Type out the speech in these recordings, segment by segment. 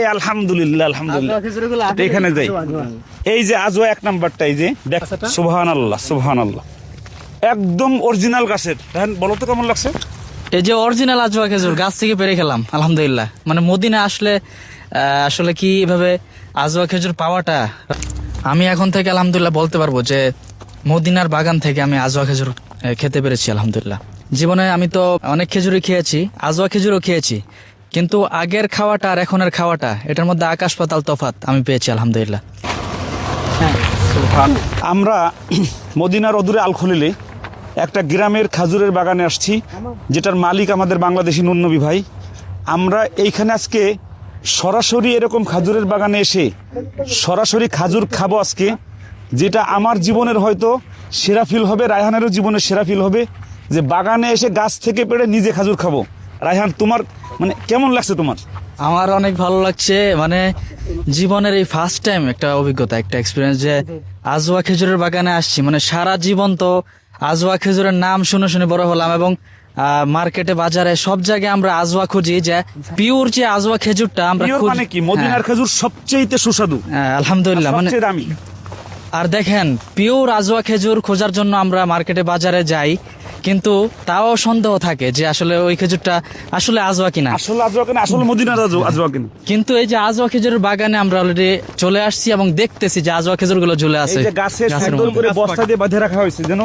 এই আলহামদুলিল্লাহ আলহামদুলিল্লাহ। এখানে যাই। এই যে আজও এক নাম্বারটা এই যে দেখ সুবহান আল্লাহ সুবহান আল্লাহ একদম অরিজিনাল গাছের। দেখেন বলো তো কেমন লাগছে? এই যে অরিজিনাল আজওয়া খেজুর গাছ থেকে পেরে খেলাম আলহামদুলিল্লাহ। মানে মদিনা আসলে আসলে কি এভাবে আজওয়া খেজুর পাওয়াটা? আমি এখন থেকে আলহামদুলিল্লাহ বলতে পারব যে মদিনার বাগান থেকে আমি আজওয়া খেজুর খেতে পেরেছি আলহামদুলিল্লাহ। জীবনে আমি তো অনেক খেজুরই খেয়েছি আজওয়া খেজুরও খেয়েছি। কিন্তু আগের খাওয়াটা আর এখনের খাওয়াটা, এটার মধ্যে আকাশ পাতাল তফাত আমি পেয়েছি, আলহামদুলিল্লাহ। আমরা মদিনার অদূরে আলখলিলে একটা গ্রামের খাজুরের বাগানে আসছি, যেটার মালিক আমাদের বাংলাদেশি নুন্নবী ভাই। আমরা এইখানে আজকে সরাসরি এরকম খাজুরের বাগানে এসে সরাসরি খাজুর খাব আজকে, যেটা আমার জীবনের হয়তো সেরা ফিল হবে, রায়হানেরও জীবনের সেরা ফিল হবে, যে বাগানে এসে গাছ থেকে পেড়ে নিজে খাজুর খাব। রায়হান, তোমার মানে কেমন লাগছে তোমার? আমার অনেক ভালো লাগছে মানে জীবনের এই ফার্স্ট টাইম একটা অভিজ্ঞতা একটা এক্সপিরিয়েন্স যে আজওয়া খেজুরের বাগানে আসছি। মানে সারা জীবন তো আজওয়া খেজুরের নাম শুনে শুনে বড় হলাম এবং মার্কেটে বাজারে সব জায়গায় আমরা আজওয়া খুঁজি যে পিওর যে আজওয়া খেজুরটা আমরা মানে কি? মদিনার খেজুর সবচেয়েতে সুস্বাদু। হ্যাঁ, আলহামদুলিল্লাহ মানে দামি। আর দেখেন পিওর আজওয়া খেজুর খোঁজার জন্য আমরা মার্কেটে বাজারে যাই। কিন্তু তাও সন্দেহ থাকে যে আসলে ওই খেজুরটা আসলে আজওয়া কিনা। আসলে আজওয়া কেন আসলে মদিনার আজওয়া আজওয়া কেন। কিন্তু এই যে আজওয়া খেজুরের বাগানে আমরা অলরেডি চলে আসছি এবং দেখতেছি যে আজওয়া খেজুরগুলো ঝুলে এই আছে যে গাছে গাছের সুন্দর করে বস্তা দিয়ে বাঁধে রাখা হয়েছে যেন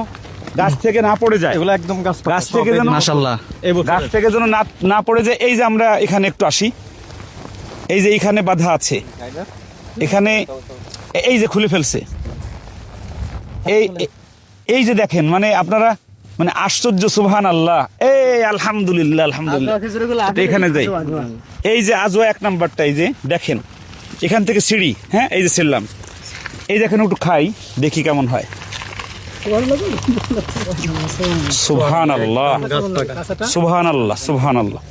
গাছ থেকে না পড়ে যায়। এগুলো একদম গাছ গাছ থেকে যেন মাশাল্লাহ গাছ থেকে যেন না না পড়ে যায়। এই যে আমরা এখানে একটু আসি। এই যে এইখানে বাধা আছে। এখানে এই যে খুলে ফেলছে। এই- এই যে দেখেন মানে আপনারা মানে আশ্চর্য সুবহান আল্লাহ এই আলহামদুলিল্লাহ আলহামদুলিল্লাহ। এখানে যাই। এই যে আজও এক নাম্বারটা এই যে দেখেন এখান থেকে সিঁড়ি হ্যাঁ এই যে ছিলাম এই দেখেন একটু খাই দেখি কেমন হয়। সুবহান আল্লাহ সুবহান আল্লাহ সুবহান আল্লাহ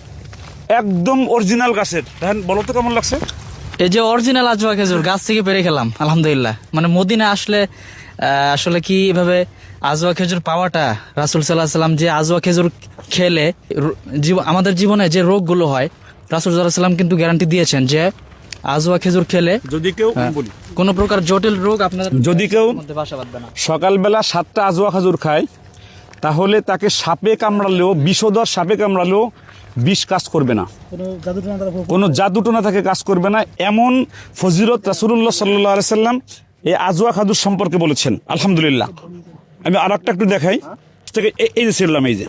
একদম অরিজিনাল গাছের। দেখেন বলো তো কেমন লাগছে? এই যে অরিজিনাল আজওয়া খেজুর গাছ থেকে পেরে খেলাম আলহামদুলিল্লাহ। মানে মদিনা আসলে আহ, আসলে কি এভাবে আজওয়া খেজুর পাওয়াটা রাসুল সাল্লাহ সাল্লাম যে আজওয়া খেজুর খেলে আমাদের জীবনে যে রোগগুলো হয় রাসুল সাল্লাহ সাল্লাম কিন্তু গ্যারান্টি দিয়েছেন যে আজওয়া খেজুর খেলে যদি কেউ কোনো প্রকার জটিল রোগ আপনার যদি কেউ মধ্যে বাসা বাঁধবে না। সকালবেলা সাতটা আজওয়া খাজুর খায় তাহলে তাকে সাপে কামড়ালেও বিষধর সাপে কামড়ালেও বিষ কাজ করবে না। কোনো জাদুটোনা তাকে কাজ করবে না। এমন ফজিরত রাসুল্লাহ সাল্লাহ সাল্লাম এই আজওয়া খাজুর সম্পর্কে বলেছেন আলহামদুলিল্লাহ। আমি আর একটা একটু দেখাই থেকে এই- এই যে ছিলাম এই যে।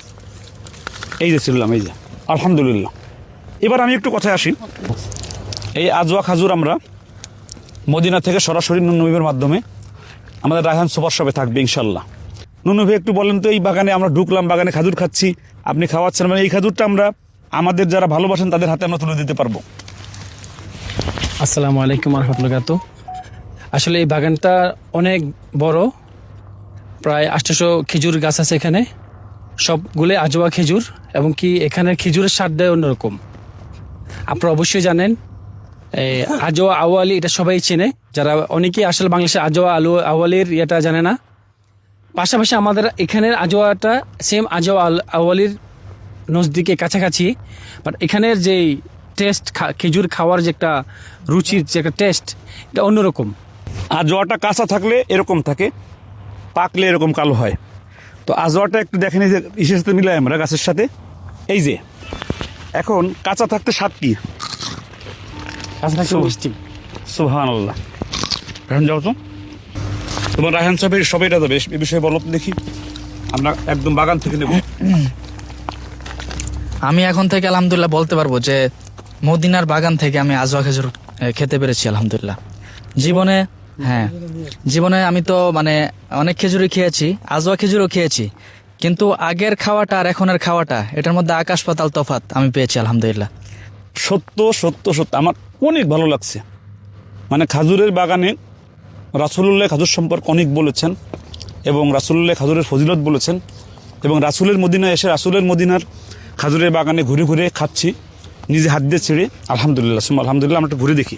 এই যে ছিলাম এই যে। আলহামদুলিল্লাহ। এবার আমি একটু কথায় আসি। এই আজওয়া খাজুর আমরা মদিনা থেকে সরাসরি নুনবিমের মাধ্যমে আমাদের রায়হান সুপার শপে থাকবে ইনশাল্লাহ। নুনু ভাই একটু বলেন তো এই বাগানে আমরা ঢুকলাম বাগানে খাজুর খাচ্ছি আপনি খাওয়াচ্ছেন মানে এই খাজুরটা আমরা আমাদের যারা ভালোবাসেন তাদের হাতে আমরা তুলে দিতে পারব। আসসালামু আলাইকুম রহমতুল্লাহ আসলে এই বাগানটা অনেক বড় প্রায় আটশোশো খেজুর গাছ আছে এখানে। সবগুলো আজোয়া খেজুর এবং কি এখানের খেজুরের স্বাদ দেয় অন্যরকম। আপনারা অবশ্যই জানেন আজোয়া, আওয়ালি, এটা সবাই চেনে। যারা অনেকেই আসলে বাংলাদেশের আজোয়া, আলু, আওয়ালির ইয়েটা জানে না। পাশাপাশি আমাদের এখানের আজোয়াটা সেম আজোয়া, আল- আওয়ালির নজদিকে কাছাকাছি। বাট এখানের যে টেস্ট খেজুর খাওয়ার যে একটা রুচির যে একটা টেস্ট এটা অন্যরকম। আজোয়াটা কাঁচা থাকলে এরকম থাকে। পাকলে এরকম কালো হয়। তো আজোয়াটা একটু দেখেন এই যে ইসের সাথে মিলাই আমরা গাছের সাথে। এই যে এখন কাঁচা থাকতে So- সুহান আল্লাহ এখন যাও তো। তোমার রায়হান সাহেবের সবাইটা যাবে এ বিষয়ে বলো দেখি। আমরা একদম বাগান থেকে নেব। আমি এখন থেকে আলহামদুলিল্লাহ বলতে পারব যে মদিনার বাগান থেকে আমি আজওয়া খেজুর খেতে পেরেছি আলহামদুলিল্লাহ। জীবনে হ্যাঁ। জীবনে আমি তো মানে অনেক খেজুরই খেয়েছি আজওয়া খেজুরও খেয়েছি। কিন্তু আগের খাওয়াটা আর এখনের খাওয়াটা, এটার মধ্যে আকাশ পাতাল তফাত আমি পেয়েছি, আলহামদুলিল্লাহ। সত্য সত্য সত্য। আমার অনেক ভালো লাগছে। মানে খাজুরের বাগানে রাসুলুল্লাহ খাজুর সম্পর্কে অনেক বলেছেন এবং রাসুলুল্লাহ খাজুরের ফজিলত বলেছেন এবং রাসুলের মদিনা এসে রাসুলের মদিনার খাজুরের বাগানে ঘুরে ঘুরে খাচ্ছি, নিজে হাত দিয়ে ছেড়ে, আলহামদুলিল্লাহ আলহামদুলিল্লাহ, আমরা একটু ঘুরে দেখি।